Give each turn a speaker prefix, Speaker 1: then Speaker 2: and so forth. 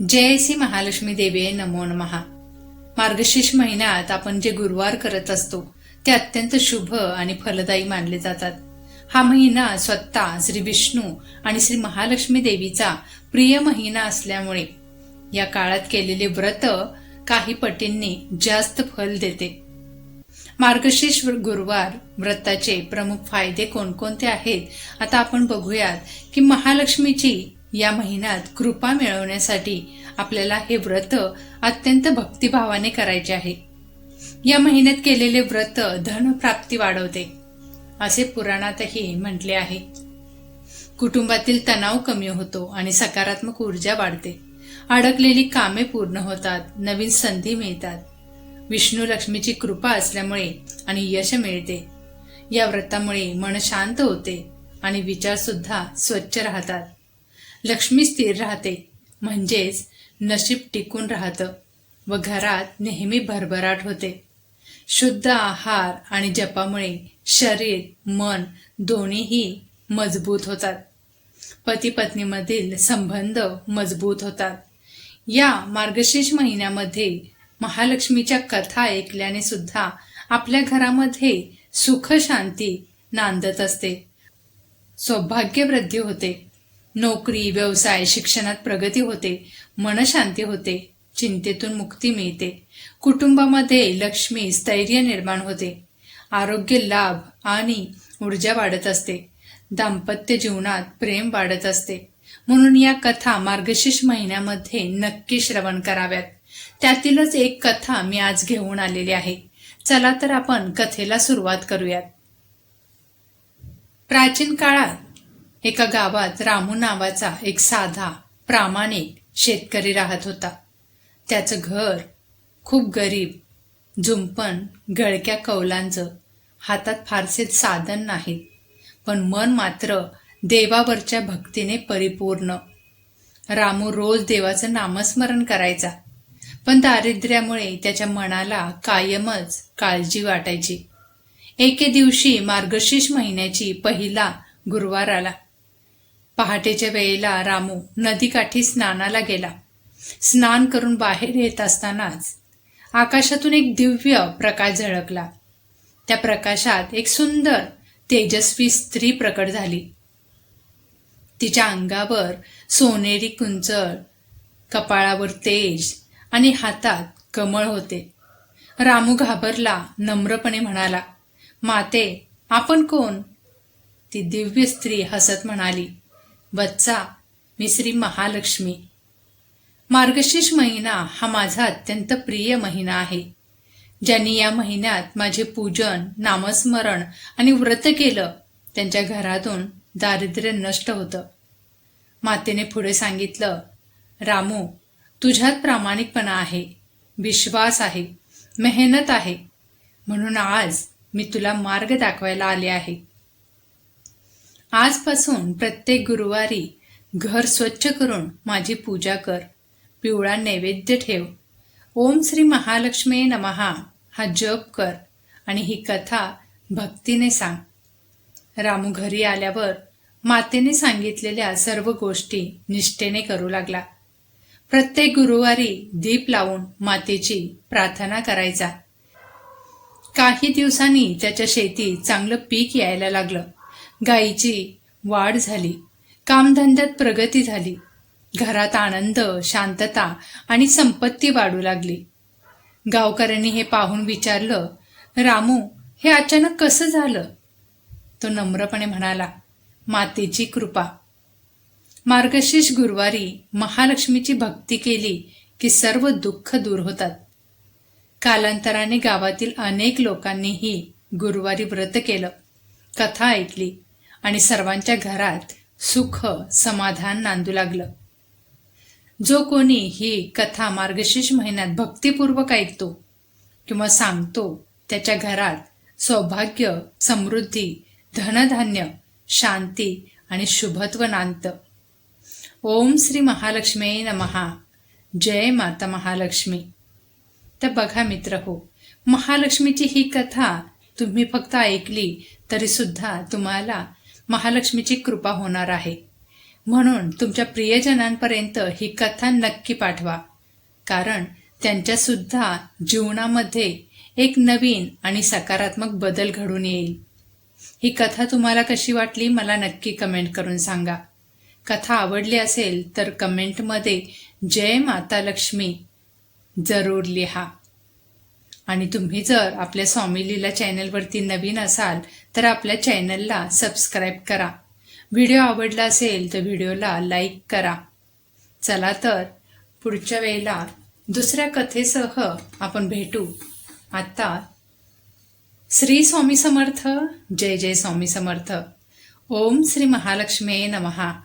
Speaker 1: जय श्री महालक्ष्मी देवी नमो महा मार्गशीर्ष महिन्यात आपण जे गुरुवार करत असतो ते अत्यंत शुभ आणि फलदायी मानले जातात. हा महिना स्वतः श्री विष्णू आणि श्री महालक्ष्मी देवीचा प्रिय महिना असल्यामुळे या काळात केलेले व्रत काही पटींनी जास्त फल देते. मार्गशीर्ष गुरुवार व्रताचे प्रमुख फायदे कोणकोणते आहेत आता आपण बघूयात की महालक्ष्मीची या महिन्यात कृपा मिळवण्यासाठी आपल्याला हे व्रत अत्यंत भक्तिभावाने करायचे आहे. या महिन्यात केलेले व्रत धनप्राप्ती वाढवते असे पुराणातही म्हटले आहे. कुटुंबातील तणाव कमी होतो आणि सकारात्मक ऊर्जा वाढते. अडकलेली कामे पूर्ण होतात नवीन संधी मिळतात. विष्णू लक्ष्मीची कृपा असल्यामुळे आणि यश मिळते. या व्रतामुळे मन शांत होते आणि विचारसुद्धा स्वच्छ राहतात. लक्ष्मी स्थिर राहते. म्हणजेच नशीब टिकून राहतं व घरात नेहमी भरभराट होते. शुद्ध आहार आणि जपामुळे शरीर मन दोन्हीही मजबूत होतात. पती पत्नीमधील संबंध मजबूत होतात. या मार्गशीर्ष महिन्यामध्ये महालक्ष्मीच्या कथा ऐकल्याने सुद्धा आपल्या घरामध्ये सुख शांती नांदत असते. सौभाग्यवृद्धी होते. नोकरी व्यवसाय शिक्षणात प्रगती होते मनशांती होते चिंतेतून मुक्ती मिळते. कुटुंबामध्ये लक्ष्मी स्थैर्य निर्माण होते. आरोग्य लाभ आणि ऊर्जा वाढत असते. दाम्पत्य जीवनात प्रेम वाढत असते. म्हणून या कथा मार्गशीर्ष महिन्यामध्ये नक्की श्रवण कराव्यात. त्यातीलच एक कथा मी आज घेऊन आलेली आहे. चला तर आपण कथेला सुरुवात करूयात. प्राचीन काळात एका गावात रामू नावाचा एक साधा प्रामाणिक शेतकरी राहत होता. त्याचं घर खूप गरीब झुंपण गळक्या कौलांचं हातात फारसे साधन नाहीत पण मन मात्र देवावरच्या भक्तीने परिपूर्ण. रामू रोज देवाचं नामस्मरण करायचा पण दारिद्र्यामुळे त्याच्या मनाला कायमच काळजी वाटायची. एके दिवशी मार्गशीर्ष महिन्याची पहिला गुरुवार आला. पहाटेच्या वेळेला रामू नदीकाठी स्नानाला गेला. स्नान करून बाहेर येत असतानाच आकाशातून एक दिव्य प्रकाश झळकला. त्या प्रकाशात एक सुंदर तेजस्वी स्त्री प्रकट झाली. तिच्या अंगावर सोनेरी कुंचळ कपाळावर तेज आणि हातात कमळ होते. रामू घाबरला नम्रपणे म्हणाला माते आपण कोण? ती दिव्य स्त्री हसत म्हणाली बच्चा मी श्री महालक्ष्मी. मार्गशीर्ष महिना हा माझा अत्यंत प्रिय महिना आहे. ज्यांनी या महिन्यात माझे पूजन नामस्मरण आणि व्रत केलं त्यांच्या घरातून दारिद्र्य नष्ट होतं. मातेने पुढे सांगितलं रामू तुझ्यात प्रामाणिकपणा आहे विश्वास आहे मेहनत आहे. म्हणून आज मी तुला मार्ग दाखवायला आले आहे. आजपासून प्रत्येक गुरुवारी घर स्वच्छ करून माझी पूजा कर. पिवळा नैवेद्य ठेव. ओम श्री महालक्ष्मी नमहा. हा जप कर आणि ही कथा भक्तीने सांग. रामू घरी आल्यावर मातेने सांगितलेल्या सर्व गोष्टी निष्ठेने करू लागला. प्रत्येक गुरुवारी दीप लावून मातेची प्रार्थना करायचा. काही दिवसांनी त्याच्या शेतीत चांगलं पीक यायला लागलं. गायीची वाढ झाली. कामधंद्यात प्रगती झाली. घरात आनंद शांतता आणि संपत्ती वाढू लागली. गावकऱ्यांनी हे पाहून विचारलं रामू हे अचानक कसं झालं? तो नम्रपणे म्हणाला मातेची कृपा. मार्गशीर्ष गुरुवारी महालक्ष्मीची भक्ती केली की सर्व दुःख दूर होतात. कालांतराने गावातील अनेक लोकांनीही गुरुवारी व्रत केलं. कथा ऐकली. आणि सर्वांच्या घरात सुख समाधान नांदू लागलं. जो कोणी ही कथा मार्गशीर्ष महिन्यात भक्तिपूर्वक ऐकतो किंवा सांगतो त्याच्या घरात सौभाग्य समृद्धी धनधान्य शांती आणि शुभत्व नांदतं. ओम श्री महालक्ष्मी नमहा जय माता महालक्ष्मी. तर बघा मित्र हो महालक्ष्मीची ही कथा तुम्ही फक्त ऐकली तरी सुद्धा तुम्हाला महालक्ष्मीची कृपा होणार आहे. म्हणून तुमच्या प्रियजनांपर्यंत ही कथा नक्की पाठवा. कारण त्यांच्यासुद्धा जीवनामध्ये एक नवीन आणि सकारात्मक बदल घडून येईल. ही कथा तुम्हाला कशी वाटली मला नक्की कमेंट करून सांगा. कथा आवडली असेल तर कमेंटमध्ये जय माता लक्ष्मी जरूर लिहा. आणि तुम्ही जर आपल्या स्वामी लीला चॅनलवरती नवीन असाल तर आपल्या चॅनलला सबस्क्राईब करा. व्हिडिओ आवडला असेल तर व्हिडिओला लाईक करा. चला तर पुढच्या वेळेला दुसऱ्या कथेसह आपण भेटू. आत्ता श्री स्वामी समर्थ जय जय स्वामी समर्थ. ओम श्री महालक्ष्मी नमहा